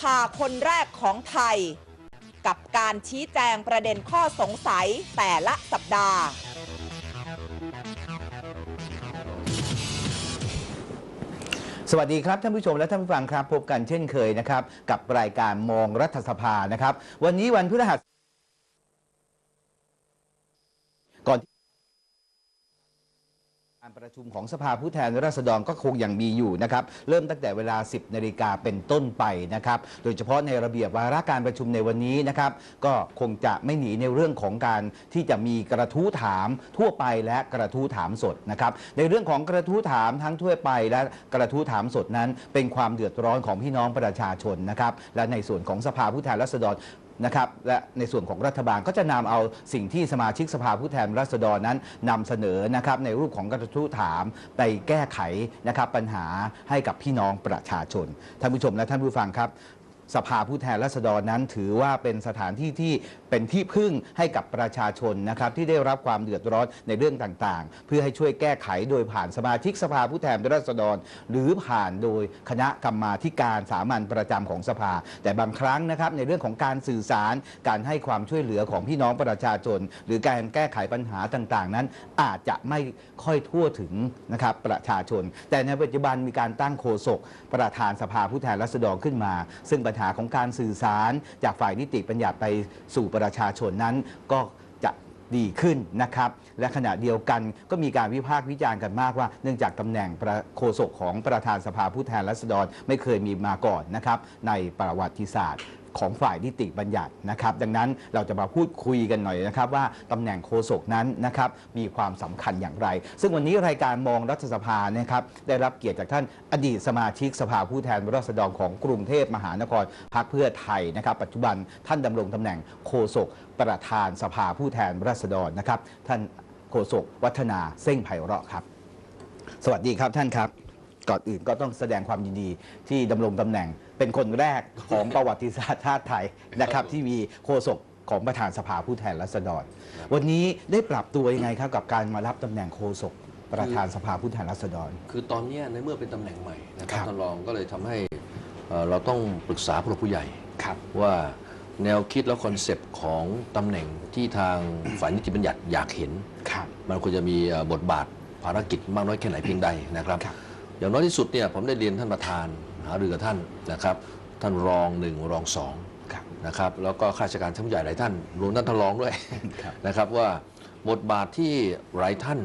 ภาคนแรกของไทย กับการชี้แจงประเด็นข้อสงสัยแต่ละสัปดาห์ สวัสดีครับท่านผู้ชมและท่านผู้ฟังครับ พบกันเช่นเคยนะครับ กับรายการมองรัฐสภานะครับ วันนี้วันพฤหัสก่อน การประชุมของสภาผู้แทนราษฎรก็คงยังมีอยู่นะครับ เริ่มตั้งแต่เวลา 10นาฬิกาเป็นต้นไปนะครับ โดยเฉพาะในระเบียบวาระการประชุมในวันนี้นะครับ ก็คงจะไม่หนีในเรื่องของการที่จะมีกระทู้ถามทั่วไปและกระทู้ถามสดนะครับ ในเรื่องของกระทู้ถามทั้งทั่วไปและกระทู้ถามสดนั้น เป็นความเดือดร้อนของพี่น้องประชาชนนะครับ และในส่วนของสภาผู้แทนราษฎร นะครับและในส่วนของรัฐบาลก็จะนำเอาสิ่งที่สมาชิกสภาผู้แทนราษฎรนั้นนำเสนอนะครับในรูปของกระทู้ถามไปแก้ไขนะครับปัญหาให้กับพี่น้องประชาชนท่านผู้ชมและท่านผู้ฟังครับ สภาผู้แทนราษฎรนั้นถือว่าเป็นสถานที่ที่เป็นที่พึ่งให้กับประชาชนนะครับที่ได้รับความเดือดร้อนในเรื่องต่างๆ เพื่อให้ช่วยแก้ไขโดยผ่านสมาชิกสภาผู้แทนราษฎร หรือผ่านโดยคณะกรรมาการสามัญประจำของสภา แต่บางครั้งนะครับในเรื่องของการสื่อสารการให้ความช่วยเหลือของพี่น้องประชาชน หรือการแก้ไขปัญหาต่างๆ นั้น อาจจะไม่ค่อยทั่วถึงนะครับประชาชน แต่ในปัจจุบันมีการตั้งโฆษกประธานสภาผู้แทนราษฎรขึ้นมา ซึ่งปัญหาของการสื่อสารจากฝ่ายนิติบัญญัติไปสู่ประชาชนนั้นก็จะดีขึ้นนะครับ และขณะเดียวกันก็มีการวิพากษ์วิจารณ์กันมากว่า เนื่องจากตำแหน่งโฆษกของประธานสภาผู้แทนราษฎรไม่เคยมีมาก่อนนะครับในประวัติศาสตร์ของฝ่ายนิติบัญญัตินะครับ ดังนั้นเราจะมาพูดคุยกันหน่อยนะครับว่าตำแหน่งโฆษกนั้นนะครับมีความสำคัญอย่างไร ซึ่งวันนี้รายการมองรัฐสภานะครับได้รับเกียรติจากท่านอดีตสมาชิกสภาผู้แทนราษฎรของกรุงเทพมหานครพรรคเพื่อไทยนะครับ ปัจจุบันท่านดำรงตำแหน่งโฆษกประธานสภาผู้แทนราษฎรนะครับ ท่านโฆษกวัฒนาเส้งไพเราะครับ สวัสดีครับท่านครับก่อนอื่นก็ต้องแสดงความยินดีที่ดำรงตำแหน่ง เป็นคนแรกของประวัติศาสตร์ชาติไทยนะครับที่มีโฆษกของประธานสภาผู้แทนราษฎร วันนี้ได้ปรับตัวยังไงครับกับการมารับตำแหน่งโฆษกประธานสภาผู้แทนราษฎร คือตอนเนี้ยในเมื่อเป็นตำแหน่งใหม่นะคครัรับบท่านรองก็เลยทำให้เอ่อเราต้องปรึกษาผู้หลักผู้ใหญ่ครับว่าแนวคิดและคอนเซปต์ของตำแหน่งที่ทางฝ่ายนิติบัญญัติอยากเห็นครับมันควรจะมีเอ่อบทบาทภารกิจมากน้อยแค่ไหนเพียงใดนะครับครับ อย่างน้อยที่สุดเนี่ยผมได้เรียนท่านประธาน หารือกับท่านนะครับ ท่านรองหนึ่งรองสองครับนะครับแล้วก็ข้าราชการชั้นผู้ใหญ่หลายท่านรวมท่านท่านรองด้วยครับนะครับว่าบทบาทที่หลายท่าน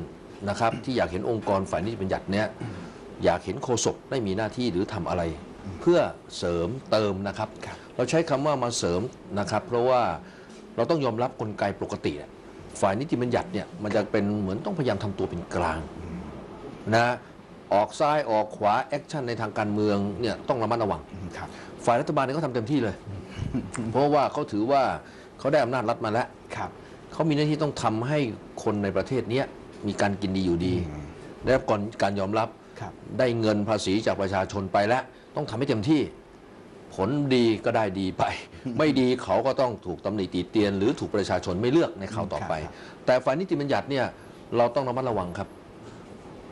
นะครับที่อยากเห็นองค์กรฝ่ายนิติบัญญัติเนี่ยอยากเห็นโฆษกได้มีหน้าที่หรือทำอะไร เพื่อเสริมเติมนะครับครับเราใช้คำว่ามาเสริมนะครับ เพราะว่าเราต้องยอมรับกลไกปกติเนี่ยฝ่ายนิติบัญญัติเนี่ยมันจะเป็นเหมือนต้องพยายามทำตัวเป็นกลางนะ ออกซ้ายออกขวาแอคชั่นในทางการเมืองเนี่ยต้องระมัดระวัง ครับ ฝ่ายรัฐบาลเนี่ยเขาทำเต็มที่เลย เพราะว่าเขาถือว่าเขาได้อำนาจรัฐมาแล้ว ครับ เขามีหน้าที่ต้องทำให้คนในประเทศเนี้ยมีการกินดีอยู่ดีอืมได้รับก่อนการยอมรับ ครับ ได้เงินภาษีจากประชาชนไปแล้ว ต้องทำให้เต็มที่ ผลดีก็ได้ดีไป ไม่ดีเขาก็ต้องถูกตำหนิตีเตียน หรือถูกประชาชนไม่เลือกในข่าวต่อไป ครับ แต่ฝ่ายนิติบัญญัติเนี่ยเราต้องระมัดระวังครับ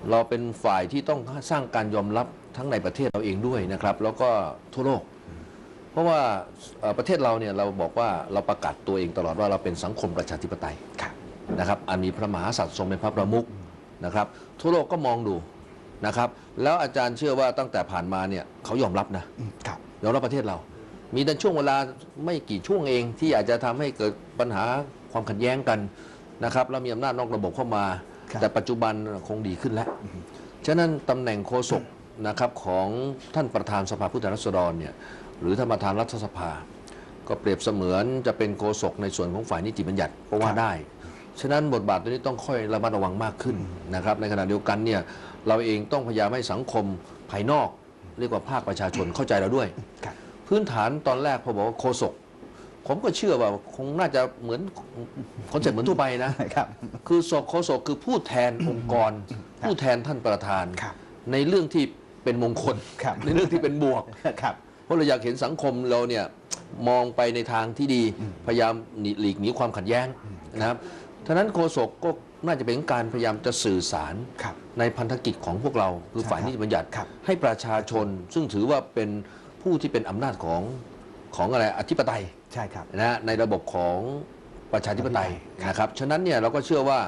เราเป็นฝ่ายที่ต้องสร้างการยอมรับทั้งในประเทศเราเองด้วยนะครับ แล้วก็ทั่วโลก เพราะว่าเอ่อประเทศเราเนี่ยเราบอกว่าเราประกาศตัวเองตลอดว่าเราเป็นสังคมประชาธิปไตยครับนะครับ อันมีพระมหากษัตริย์ทรงเป็นพระประมุขนะครับ ทั่วโลกก็มองดูนะครับ แล้วอาจารย์เชื่อว่าตั้งแต่ผ่านมาเนี่ยเขายอมรับนะอืมครับยอมรับประเทศเรา มีแต่ช่วงเวลาไม่กี่ช่วงเองที่อาจจะทำให้เกิดปัญหาความขัดแย้งกันนะครับแล้วมีอำนาจนอกระบบเข้ามาครับ แต่ปัจจุบันคงดีขึ้นแล้ว ฉะนั้นตำแหน่งโฆษกนะครับของท่านประธานสภาผู้แทนราษฎรเนี่ยหรือท่านประธานรัฐสภา ก็เปรียบเสมือนจะเป็นโฆษกในส่วนของฝ่ายนิติบัญญัติก็ว่าได้ ฉะนั้นบทบาทตัวนี้ต้องค่อยระมัดระวังมากขึ้นนะครับในขณะเดียวกันเนี่ยเราเองต้องพยายามให้สังคมภายนอก เรียกว่าภาคประชาชนเข้าใจเราด้วยครับพื้นฐานตอนแรกพอบอกว่าโฆษก ผมก็เชื่อว่าคงน่าจะเหมือนคอนเซ็ปต์เหมือนทั่วไปนะครับ คือศกโฆษกคือผู้แทนองค์กรครับผู้แทนท่านประธาน ครับ ในเรื่องที่เป็นมงคล ครับ ในเรื่องที่เป็นบวก ครับ เพราะเราอยากเห็นสังคมเราเนี่ยมองไปในทางที่ดี พยายามหนีหลีกหนีความขัดแย้งนะครับฉะนั้นโฆษกก็น่าจะเป็นการพยายามจะสื่อสารครับ ในพันธกิจของพวกเราคือใช่ฝ่ายนิติบัญญัติ ครับ ให้ประชาชนซึ่งถือว่าเป็นผู้ที่เป็นอำนาจของของอะไรอธิปไตย ใช่ครับนะในระบบของประชาธิปไตยครับ นะครับ ฉะนั้นเนี่ยเราก็เชื่อว่า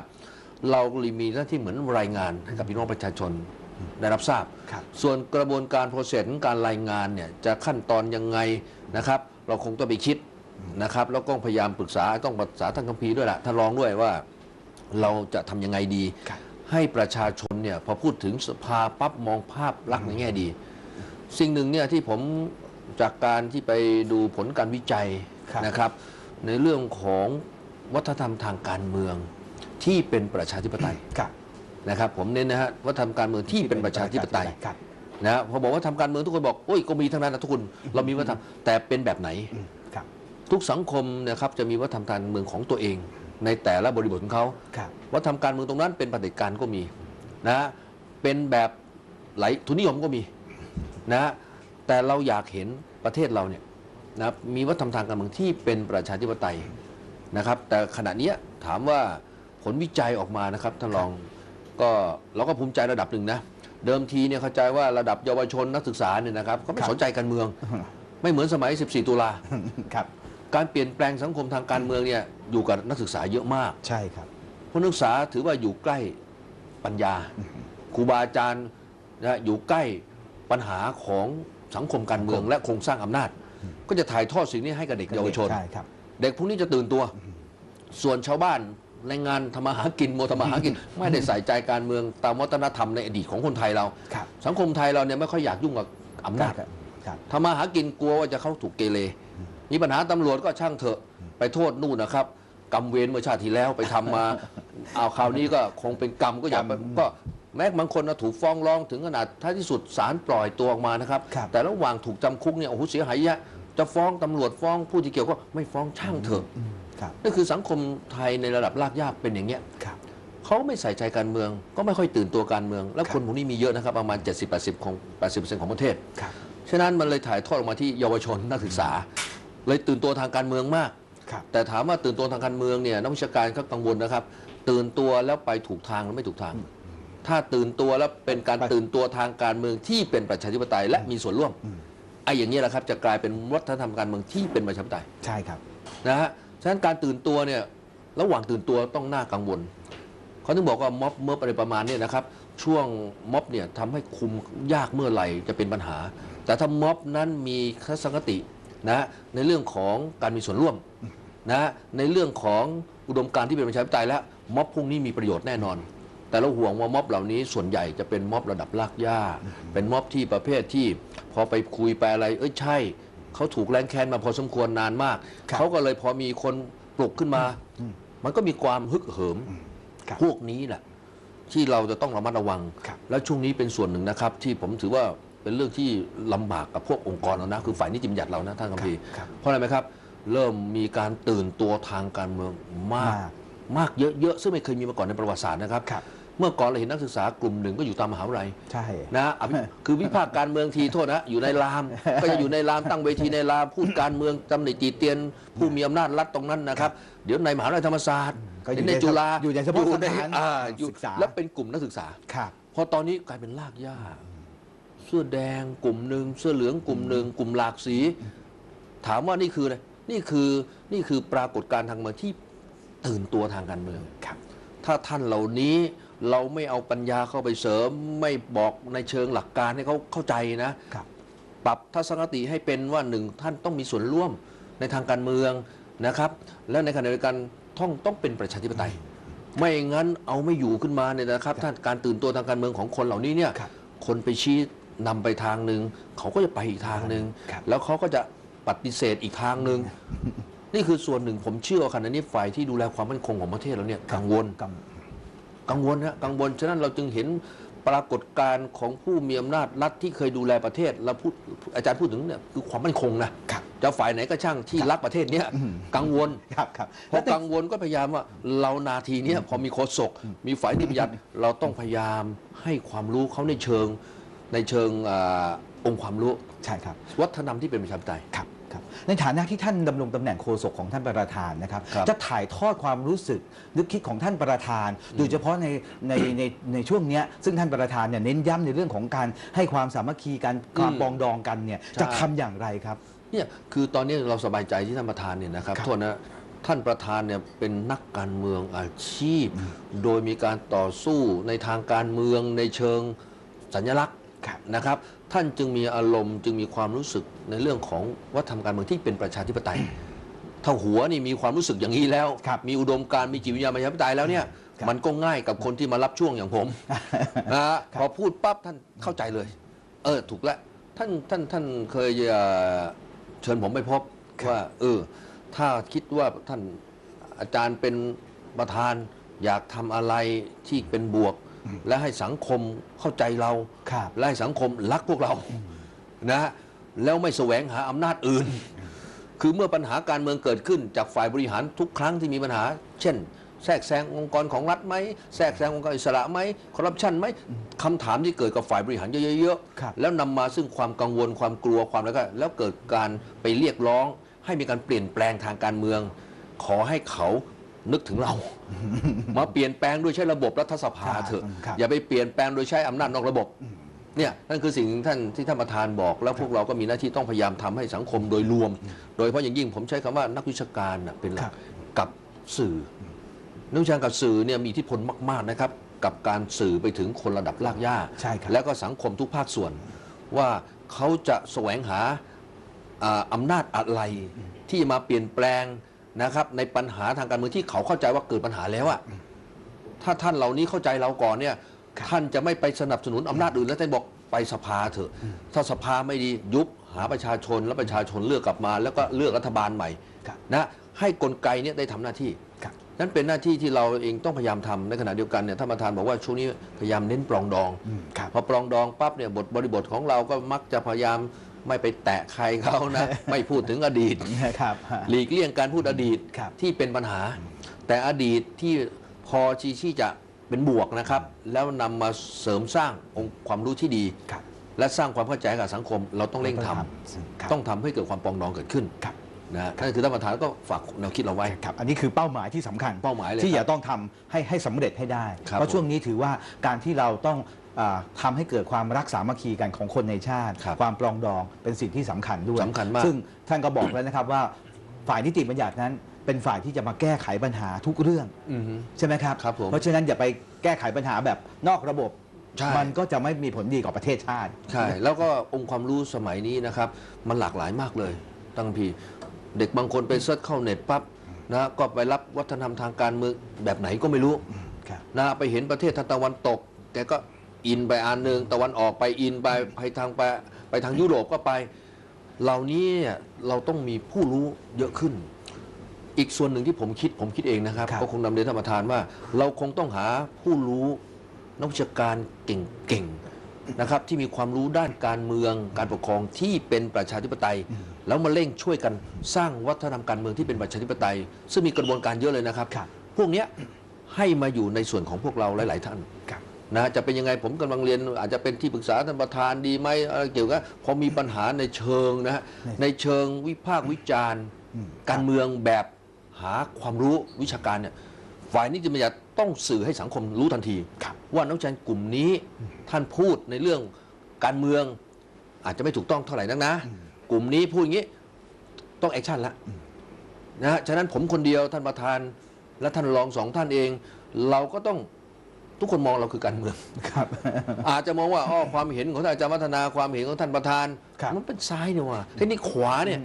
เรามีหน้าที่เหมือนรายงานให้กับพี่น้องประชาชนได้รับทราบ ครับ ส่วนกระบวนการโปรเซสการรายงานเนี่ยจะขั้นตอนยังไงนะครับ เราคงต้องไปคิดนะครับ แล้วก็พยายามปรึกษาต้องปรึกษาท่านคัมภีร์ด้วยแหละท่านรองด้วยว่าเราจะทำยังไงดี ครับ ให้ประชาชนเนี่ยพอพูดถึงสภาปั๊บมองภาพลักษณ์ในแง่ดี สิ่งหนึ่งเนี่ยที่ผมจากการที่ไปดูผลการวิจัยครับ นะครับ ในเรื่องของวัฒนธรรมทางการเมืองที่เป็นประชาธิปไตยครับนะครับ ผมเน้นนะฮะวัฒนธรรมการเมืองที่เป็นประชาธิปไตยครับนะพอบอกว่าทำการเมืองทุกคนบอกโอ้ยก็มีทั้งนั้นนะทุกคนเรามีวัฒนธรรมแต่เป็นแบบไหนอืมครับทุกสังคมนะครับจะมีวัฒนธรรมการเมืองของตัวเอง ในแต่ละบริบทของเขาครับวัฒนธรรมการเมืองตรงนั้นเป็นปฏิการก็มีนะเป็นแบบไหลทุนนิยมก็มีนะแต่เราอยากเห็นประเทศเราเนี่ย นะมีวัฒนธรรมทางการเมืองที่เป็นประชาธิปไตยนะครับ แต่ขณะเนี้ยถามว่าผลวิจัยออกมานะครับท่านรองก็เราก็ภูมิใจระดับหนึ่งนะเดิมทีเนี่ยเข้าใจว่าระดับเยาวชนนักศึกษาเนี่ยนะครับเขาไม่ครับสนใจการเมือง ไม่เหมือนสมัย 14 ตุลาครับการเปลี่ยนแปลงสังคมทางการเมืองเนี่ยอยู่กับนักศึกษาเยอะมากใช่ครับเพราะนักศึกษาถือว่าอยู่ใกล้ปัญญาครูบาอาจารย์นะอยู่ใกล้ปัญหาของสังคมการเมืองและโครงสร้างอำนาจ ก็จะถ่ายทอดสิ่งนี้ให้กับเด็กเยาวชน ใช่ครับ เด็กพวกนี้จะตื่นตัว ส่วนชาวบ้านแรงงานทำมาหากินโมวทำมาหากิน ไม่ได้ใส่ใจการเมืองตามวัฒนธรรมในอดีตของคนไทยเรา ครับ สังคมไทยเราเนี่ยไม่ค่อยอยากยุ่งกับอำนาจ ครับครับ ทำมาหากินกลัวว่าจะเข้าถูกเกเร มีปัญหาตำรวจก็ช่างเถอะ ไปโทษนู่นนะครับ กรรมเวรเมื่อชาติที่แล้วไปทำมา เอาคราวนี้ก็คงเป็นกรรมก็อย่าไปกรรม ก็ แม้บางคนนะถูกฟ้องร้องถึงขนาดท้ายที่สุดศาลปล่อยตัวออกมานะครับครับ แต่ระหว่างถูกจำคุกเนี่ยโอ้โหเสียหายเยอะจะฟ้องตำรวจฟ้องผู้ที่เกี่ยวก็ไม่ฟ้องช่างเถอะอืมครับนั่นคือสังคมไทยในระดับรากหญ้าเป็นอย่างเงี้ยครับเขาไม่ใส่ใจการเมือง ก็ไม่ค่อยตื่นตัวการเมือง และครับคนพวกนี้มีเยอะนะครับประมาณ 70-80ของ80%ของประเทศครับฉะนั้นมันเลยถ่ายทอดออกมาที่เยาวชนนักศึกษา เลยตื่นตัวทางการเมืองมากครับแต่ถามว่าตื่นตัวทางการเมืองเนี่ยนักวิชาการเขากังวลนะครับ ตื่นตัวแล้วไปถูกทางหรือไม่ถูกทาง ถ้าตื่นตัวแล้วเป็นการไปตื่นตัวทางการเมืองที่เป็นประชาธิปไตยและมีส่วนร่วมอืมไอ้อย่างนี้แหละครับจะกลายเป็นวัฒนธรรมการเมืองที่เป็นประชาธิปไตยใช่ครับนะฮะฉะนั้นการตื่นตัวเนี่ยระหว่างตื่นตัวต้องน่ากังวลเขาถึงบอกว่าม็อบเมื่ออะไรประมาณเนี้นะครับช่วงม็อบเนี่ยทำให้คุมยากเมื่อไหร่จะเป็นปัญหา แต่ถ้าม็อบนั้นมีทัศนคตินะในเรื่องของการมีส่วนร่วมนะในเรื่องของอุดมการณ์ที่เป็นประชาธิปไตยแล้วม็อบพวกนี้มีประโยชน์แน่นอน แต่เราห่วงว่าม็อบเหล่านี้ส่วนใหญ่จะเป็นม็อบระดับลากย่าเป็นม็อบที่ประเภทที่พอไปคุยไปอะไร เอ้ยใช่ เขาถูกแรงแค้นมาพอสมควรนานมากครับเขาก็เลยพอมีคนปลุกขึ้นมาอืมมันก็มีความฮึกเหิมครับพวกนี้แหละที่เราจะต้องระมัดระวังครับแล้วช่วงนี้เป็นส่วนหนึ่งนะครับ ที่ผมถือว่าเป็นเรื่องที่ลำบากกับพวกองค์กรเรานะ คือฝ่ายนิติบัญญัติเรานะท่านกัมพีร์ครับเพราะอะไรไหมครับ เริ่มมีการตื่นตัวทางการเมืองมาก มากมากเยอะๆซึ่งไม่เคยมีมาก่อนในประวัติศาสตร์นะครับครับ เมื่อก่อนเราเห็นนักศึกษากลุ่มหนึ่งก็อยู่ตามมหาวิทยาลัยใช่ นะอภิคือวิพากษ์การเมืองทีโทษนะอยู่ในราม ก็จะอยู่ในรามตั้งเวทีในรามพูดการเมืองตำหนิตีเตียน ผู้มีอำนาจรัฐตรงนั้นนะครับ เดี๋ยวในมหาวิทยาลัยธรรมศาสตร์ก็อยู่ในในจุฬาอยู่ในเฉพาะสถานอ่าอยู่ศึกษา แล้วเป็นกลุ่มนักศึกษาครับ พอตอนนี้กลายเป็นลากย่าเสื้อแดงกลุ่มหนึ่งเสื้อเหลืองกลุ่มหนึ่งกลุ่มหลากสี ถามว่านี่คืออะไรนี่คือนี่คือปรากฏการณ์ทางเมืองที่ตื่นตัวทางการเมืองครับ ถ้าท่านเหล่านี้ เราไม่เอาปัญญาเข้าไปเสริม ไม่บอกในเชิงหลักการให้เขาเข้าใจนะ ครับ ปรับทัศนคติให้เป็นว่าหนึ่งท่านต้องมีส่วนร่วมในทางการเมืองนะครับ และในขณะเดียวกันต้องต้องเป็นประชาธิปไตย ไม่งั้นเอาไม่อยู่ขึ้นมาเนี่ยนะครับท่านการตื่นตัวทางการเมืองของคนเหล่านี้เนี่ยครับคนไปชี้นำไปทางหนึ่งเขาก็จะไปอีกทางหนึ่งครับ แล้วเขาก็จะปฏิเสธอีกทางหนึ่งนี่คือส่วนหนึ่งผมเชื่อว่าขณะนี้ฝ่ายที่ดูแลความมั่นคงของประเทศเราเนี่ยกังวล กัง กังวลนะกังวล ฉะนั้นเราจึงเห็นปรากฏการณ์ของผู้มีอำนาจรัฐที่เคยดูแลประเทศเราพูดอาจารย์พูดถึงเนี่ยคือความมั่นคงนะครับจะฝ่ายไหนก็ช่างที่รักประเทศเนี้ยอืมกังวลครับครับพอกังวลก็พยายามว่าเรานาทีเนี้ยพอมีโฆษกมีฝ่ายนิติบัญญัติเราต้องพยายามให้ความรู้เขาในเชิงในเชิงอาองค์ความรู้ใช่ครับ วัฒนธรรมที่เป็นประชาธิปไตยครับ ครับ ในฐานะที่ท่านดำรงตำแหน่งโฆษกของท่านประธานนะครับครับ จะถ่ายทอดความรู้สึกนึกคิดของท่านประธาน โดยเฉพาะในในในในช่วงเนี้ยซึ่งท่านประธานเนี่ยเน้นย้ำในเรื่องของการให้ความสามัคคีกันความอืมปรองดองกันเนี่ยใช่จะทำอย่างไรครับเนี่ยคือตอนนี้เราสบายใจที่ท่านประธานเนี่ยนะครับครับโทษนะท่านประธานเนี่ยเป็นนักการเมืองอาชีพ โดยมีการต่อสู้ในทางการเมืองในเชิงสัญลักษณ์ครับนะครับ ท่านจึงมีอารมณ์จึงมีความรู้สึกในเรื่องของวัฒนธรรมการเมืองที่เป็นประชาธิปไตย ถ้าหัวนี่มีความรู้สึกอย่างนี้แล้วครับมีอุดมการณ์มีจิตวิญญาณประชาธิปไตยแล้วเนี่ยครับมันก็ง่ายกับคนที่มารับช่วงอย่างผมนะฮะพอพูดปั๊บท่านเข้าใจเลย เออถูกแล้วท่านท่านท่านเคยเอ่อเชิญผมไปพบครับว่าเออถ้าคิดว่าท่านอาจารย์เป็นประธานอยากทำอะไรที่เป็นบวก และให้สังคมเข้าใจเราครับและให้สังคมรักพวกเรานะฮะแล้วไม่แสวงหาอำนาจอื่น คือเมื่อปัญหาการเมืองเกิดขึ้น จากฝ่ายบริหารทุกครั้งที่มีปัญหา เช่น แทรกแซงองค์กรของรัฐไหมแทรกแซงองค์กรอิสระไหมคอร์รัปชันไหมคำถามที่เกิดกับฝ่ายบริหารเยอะครับๆแล้วนำมาซึ่งความกังวลความกลัวความแล้วก็แล้วเกิดการไปเรียกร้อง ให้มีการเปลี่ยนแปลงทางการเมือง ขอให้เขา นึกถึงเรา มาเปลี่ยนแปลงด้วยใช้ระบบรัฐสภาเถอะ ครับอย่าไปเปลี่ยนแปลงโดยใช้อำนาจนอกระบบ เนี่ยนั่นคือสิ่งที่ท่านที่ท่านประธานบอก แล้วพวกเราก็มีหน้าที่ต้องพยายามทำให้สังคมโดยรวม โดยเฉพาะอย่างยิ่งผมใช้คำว่านักวิชาการน่ะเป็นหลัครักบ กับสื่ออนักวิชาการกับสื่อเนี่ยมีอิทธิพลมาก ๆ นะครับ กับการสื่อไปถึงคนระดับรากหญ้าใช่ครับ แล้วก็สังคมทุกภาคส่วน ว่าเขาจะแสวงหา อ่าอำนาจอะไรที่จะมาเปลี่ยนแปลง นะครับ ในปัญหาทางการเมืองที่เขาเข้าใจว่าเกิดปัญหาแล้วอะถ้าท่านเหล่านี้เข้าใจเราก่อนเนี่ยท่านจะไม่ไปสนับสนุนอำนาจอื่นแล้วท่านบอกไปสภาเถอะ ถ้าสภาไม่ดียุบหาประชาชนแล้วประชาชนเลือกกลับมา แล้วก็เลือกรัฐบาลใหม่ครับนะให้กลไกเนี่ยได้ทำหน้าที่ครับนั่นเป็นหน้าที่ที่เราเองต้องพยายามทำในขณะเดียวกันเนี่ยท่านประธานบอกว่าช่วงนี้พยายามเน้นปรองดองอืมครับพอปรองดองปั๊บเนี่ยบทบริบทของเราก็มักจะพยายาม ไม่ไปแตะใครเขานะ ไม่พูดถึงอดีตนะครับหลีกเลี่ยงการพูดอดีตครับที่เป็นปัญหา แต่อดีตที่พอชีที่จะเป็นบวกนะครับ แล้วนำมาเสริมสร้างองค์ความรู้ที่ดีครับและสร้างความเข้าใจให้กับสังคม เราต้องเร่งทำครับต้องทำให้เกิดความปรองดองเกิดขึ้นครับ นะนั่นคือท่านประธานก็ฝากแนวคิดเราไว้ ครับอันนี้คือเป้าหมายที่สำคัญเป้าหมายเลยที่ครับจะต้องทำให้ให้สำเร็จให้ได้ ครับเพราะผมช่วงนี้ถือว่าการที่เราต้องอาทำให้เกิดความรักสามัคคีกันของคนในชาติ ครับความปรองดองเป็นสิ่งที่สำคัญด้วยสำคัญมากซึ่งท่านก็บอกแล้วนะครับว่าฝ่ายนิติบัญญัตินั้น เป็นฝ่ายที่จะมาแก้ไขปัญหาทุกเรื่องอือฮึใช่ไหมครับ ครับผมเพราะฉะนั้นอย่าไปแก้ไขปัญหาแบบนอกระบบ ใช่ มันก็จะไม่มีผลดีกับประเทศชาติ ใช่ แล้วก็องค์ความรู้สมัยนี้นะครับ มันหลากหลายมากเลยตั้งพี เด็กบางคนไปเซิร์ชเข้าเน็ตปั๊บนะก็ไปรับวัฒนธรรมทางการเมืองแบบไหนก็ไม่รู้ครับนะไปเห็นประเทศทางตะวันตกแกก็อินไปอันหนึ่งตะวันออกไปอินไปไปทางไปไปทางยุโรปก็ไป เหล่านี้เนี่ยเราต้องมีผู้รู้เยอะขึ้น อีกส่วนหนึ่งที่ผมคิดผมคิดเองนะครับครับก็คงนำเรียนท่านประธานว่า เราคงต้องหาผู้รู้นักวิชาการเก่งๆ นะครับที่มีความรู้ด้านการเมือง การปกครองที่เป็นประชาธิปไตย แล้วมาเร่งช่วยกันสร้างวัฒนธรรมการเมืองที่เป็นประชาธิปไตย ซึ่งมีกระบวนการเยอะเลยนะครับครับพวกเนี้ยให้มาอยู่ในส่วนของพวกเราหลาย ๆ ท่านครับนะจะเป็นยังไงผมกำลังเรียน อาจจะเป็นที่ปรึกษาท่านประธานดีไหมอะไรเกี่ยวกับพอมีปัญหาในเชิงนะฮะในในเชิงวิพากษ์วิจารณ์อืมการเมืองแบบหาความรู้วิชาการเนี่ย ฝ่ายนิติบัญญัติต้องสื่อให้สังคมรู้ทันทีครับว่านักวิจารณ์กลุ่มนี้ท่านพูดในเรื่องการเมืองอาจจะไม่ถูกต้องเท่าไหร่นักนะ กลุ่มนี้พูดอย่างนี้ต้องแอคชั่นละนะฮะฉะนั้นผมคนเดียวท่านประธานและท่านรองสองท่านเอง เราก็ต้องทุกคนมองเราคือการเมือง ครับ อาจจะมองว่าอ้อความเห็นของท่านอาจารย์วัฒนาความเห็นของท่านประธาน ครับ มันเป็นซ้ายเนี่ยว่ะทีนี้ขวาเนี่ย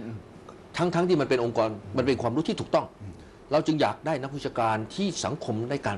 ทั้งทั้งที่มันเป็นองค์กรมันเป็นความรู้ที่ถูกต้อง เราจึงอยากได้นักวิชาการที่สังคมได้การ